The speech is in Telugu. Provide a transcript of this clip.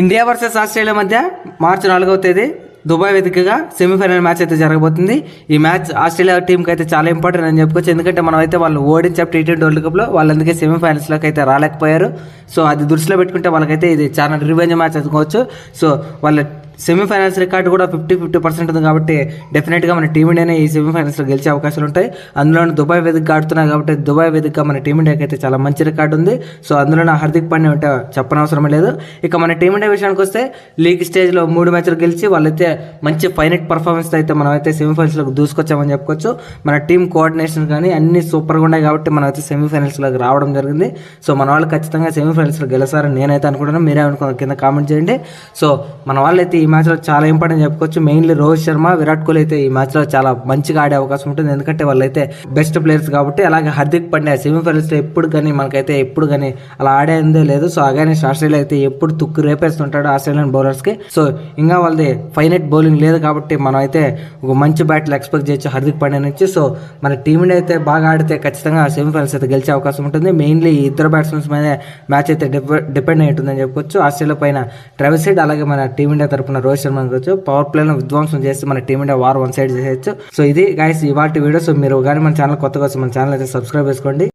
ఇండియా వర్సెస్ ఆస్ట్రేలియా మధ్య మార్చి నాలుగవ తేదీ దుబాయ్ వేదికగా సెమీఫైనల్ మ్యాచ్ అయితే జరగబోతుంది. ఈ మ్యాచ్ ఆస్ట్రేలియా టీంకి అయితే చాలా ఇంపార్టెంట్ అని చెప్పుకోవచ్చు. ఎందుకంటే మనం అయితే వాళ్ళు ఓడించాం టీ ట్వంటీ వరల్డ్ కప్లో వాళ్ళు అందుకే సెమీఫైనల్స్లోకి అయితే రాలేకపోయారు. సో అది దృష్టిలో పెట్టుకుంటే వాళ్ళకైతే ఇది చాలా రివెంజ్ మ్యాచ్ అనుకోవచ్చు. సో వాళ్ళ సెమీఫైనల్స్ రికార్డు కూడా ఫిఫ్టీ ఫిఫ్టీ పర్సెంట్ ఉంది కాబట్టి డెఫినెట్గా మన టీమిండియానే ఈ సెమీఫైనల్స్లో గెలిచే అవకాశాలు ఉంటాయి. అందులో దుబాయ్ వేదిక ఆడుతున్నాయి కాబట్టి దుబాయ్ వేదిక మన టీమిండియాకి అయితే చాలా మంచి రికార్డు ఉంది. సో అందులోనూ హార్దిక్ పాండ్యా ఉంటే చెప్పనవసరం లేదు. ఇక మన టీమిండియా విషయానికి వస్తే లీగ్ స్టేజ్లో మూడు మ్యాచ్లు గెలిచి వాళ్ళైతే మంచి ఫైనట్ పర్ఫార్మెన్స్ అయితే మనం అయితే సెమీఫైనల్స్లోకి దూసుకొచ్చామని చెప్పుకోవచ్చు. మన టీం కోఆర్డినేషన్ కానీ అన్ని సూపర్గా ఉన్నాయి కాబట్టి మనం అయితే సెమీఫైనల్స్లోకి రావడం జరిగింది. సో మన వాళ్ళు ఖచ్చితంగా సెమీఫైనల్స్లో గెలుస్తారని నేనైతే అనుకుంటున్నాను. మీరే అనుకున్న కింద కామెంట్ చేయండి. సో మన వాళ్ళైతే ఈ మ్యాచ్లో చాలా ఇంపార్టెంట్ చెప్పుకోవచ్చు. మెయిన్లీ రోహిత్ శర్మ విరాట్ కోహ్లీ అయితే ఈ మ్యాచ్లో చాలా మంచిగా ఆడే అవకాశం ఉంటుంది. ఎందుకంటే వాళ్ళైతే బెస్ట్ ప్లేయర్స్ కాబట్టి అలాగే హార్దిక్ పాండ్యా సెమీఫైనల్స్లో ఎప్పుడు కానీ మనకైతే ఎప్పుడు కానీ అలా ఆడేందే లేదు. సో అగైనెస్ట్ ఆస్ట్రేలియా అయితే ఎప్పుడు తుక్కు రేపేస్తుంటాడు ఆస్ట్రేలియన్ బౌలర్స్కి. సో ఇంకా వాళ్ళది ఫైనట్ బౌలింగ్ లేదు కాబట్టి మనం అయితే ఒక మంచి బ్యాట్లు ఎక్స్పెక్ట్ చేయొచ్చు హార్దిక్ పాండ్యా నుంచి. సో మన టీంని అయితే బాగా ఆడితే ఖచ్చితంగా సెమీఫైనల్స్ అయితే గెలిచే అవకాశం ఉంటుంది. మెయిన్లీ ఈ ఇద్దరు బ్యాట్స్మెన్స్ మీద మ్యాచ్ అయితే డిపెండ్ అయి ఉంటుందని చెప్పుకోవచ్చు. ఆస్ట్రేలియా పైన ట్రెవెసైడ్ అలాగే మన టీమిండియా తరపున రోహిత్ శర్మ అనుకోవచ్చు. పవర్ ప్లేలో విధ్వంసం చేసి మన team India war one side చేయొచ్చు సో ఇది గైస్ ఇవాటి వీడియో సో మీరు కానీ మన ఛానల్ కొత్తగా వస్తే మన ఛానల్ అయితే సబ్స్క్రైబ్ చేసుకోండి.